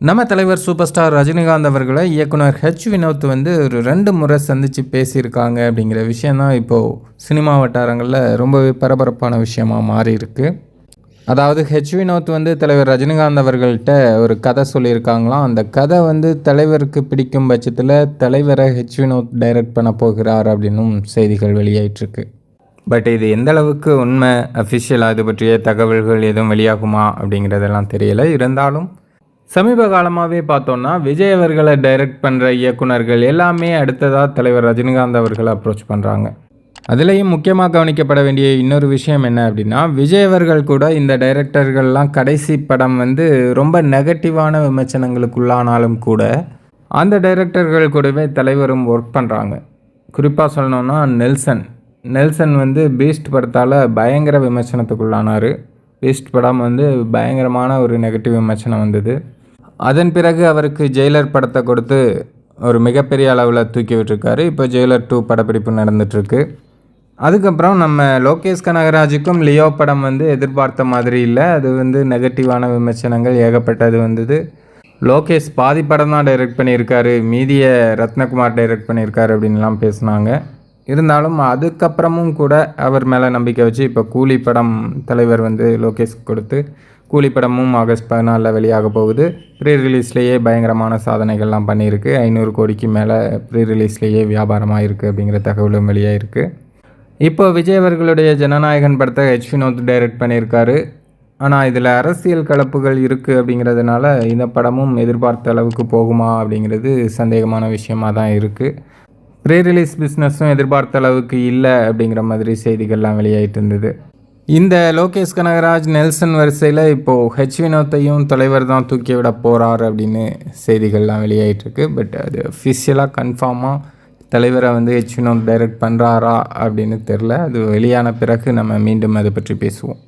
நம்ம தலைவர் super star Rajinikanth அவர்களை இயக்குனர் ஹெச் வினோத் வந்து ஒரு ரெண்டு முறை சந்தித்து பேசியிருக்காங்க அப்படிங்கிற விஷயந்தான் இப்போது சினிமா வட்டாரங்களில் ரொம்பவே பரபரப்பான விஷயமா மாறி இருக்கு அதாவது ஹெச் வினோத் வந்து தலைவர் ரஜினிகாந்த் அவர்கள்ட்ட ஒரு கதை சொல்லியிருக்காங்களாம். அந்த கதை வந்து தலைவருக்கு பிடிக்கும் பட்சத்தில் தலைவரை ஹெச் வினோத் டைரக்ட் பண்ண போகிறார் அப்படின்னும் செய்திகள் வெளியாயிட்ருக்கு பட் இது எந்த அளவுக்கு உண்மை அஃபிஷியலாக இது பற்றிய தகவல்கள் எதுவும் வெளியாகுமா அப்படிங்கிறதெல்லாம் தெரியலை. இருந்தாலும் சமீப காலமாகவே பார்த்தோன்னா விஜய் அவர்களை டைரக்ட் பண்ணுற இயக்குனர்கள் எல்லாமே அடுத்ததாக தலைவர் ரஜினிகாந்த் அவர்களை அப்ரோச் பண்ணுறாங்க அதுலேயும் முக்கியமாக கவனிக்கப்பட வேண்டிய இன்னொரு விஷயம் என்ன அப்படின்னா விஜய் அவர்கள் கூட இந்த டைரக்டர்கள்லாம் கடைசி படம் வந்து ரொம்ப நெகட்டிவான விமர்சனங்களுக்குள்ளானாலும் கூட அந்த டைரக்டர்கள் கூடவே தலைவரும் ஒர்க் பண்ணுறாங்க குறிப்பாக சொல்லணும்னா நெல்சன். நெல்சன் வந்து பீஸ்ட் படத்தால் பயங்கர விமர்சனத்துக்குள்ளானார். பீஸ்ட் படம் வந்து பயங்கரமான ஒரு நெகட்டிவ் விமர்சனம் வந்தது. அதன் பிறகு அவருக்கு ஜெயிலர் படத்தை கொடுத்து ஒரு மிகப்பெரிய அளவில் தூக்கி விட்டுருக்காரு. இப்போ ஜெயிலர் டூ படப்பிடிப்பு நடந்துகிட்ருக்கு அதுக்கப்புறம் நம்ம லோகேஷ் கனகராஜுக்கும் லியோ படம் வந்து எதிர்பார்த்த மாதிரி இல்லை. அது வந்து நெகட்டிவான விமர்சனங்கள் ஏகப்பட்டது வந்தது. லோகேஷ் பாதி படம் தான் டைரக்ட் பண்ணியிருக்காரு. மீதியை ரத்னகுமார் டைரக்ட் பண்ணியிருக்காரு அப்படின்லாம் பேசுனாங்க. இருந்தாலும் அதுக்கப்புறமும் கூட அவர் மேலே நம்பிக்கை வச்சு இப்போ கூலி படம் தலைவர் வந்து லோகேஷ் கொடுத்து கூலி படமும் ஆகஸ்ட் பதினாலில் வெளியாக போகுது. ப்ரீ ரிலீஸ்லேயே பயங்கரமான சாதனைகள்லாம் பண்ணியிருக்கு. ஐநூறு கோடிக்கு மேலே ப்ரீ ரிலீஸ்லேயே வியாபாரமாக இருக்குது அப்படிங்கிற தகவலும் வெளியாயிருக்கு. இப்போ விஜய் அவர்களுடைய ஜனநாயகன் படத்தை ஹெச் வினோத் டைரக்ட் பண்ணியிருக்காரு. ஆனால் இதில் அரசியல் கலப்புகள் இருக்குது அப்படிங்கிறதுனால இந்த படமும் எதிர்பார்த்த அளவுக்கு போகுமா அப்படிங்கிறது சந்தேகமான விஷயமாக தான் இருக்குது ப்ரீ ரிலீஸ் பிஸ்னஸும் எதிர்பார்த்த அளவுக்கு இல்லை அப்படிங்கிற மாதிரி செய்திகள்லாம் வெளியாயிட்டு இருந்தது. இந்த லோகேஷ் கனகராஜ் நெல்சன் வரிசையில் இப்போது ஹெச் வினோத்தையும் தலைவர் தான் தூக்கி விட போகிறார் அப்படின்னு செய்திகள்லாம் வெளியாகிட்டுருக்கு பட் அது அஃபிஷியலாக கன்ஃபார்மாக தலைவரை வந்து ஹெச் வினோத் டைரக்ட் பண்ணுறாரா அப்படின்னு தெரில அது வெளியான பிறகு நம்ம மீண்டும் அதை பற்றி பேசுவோம்.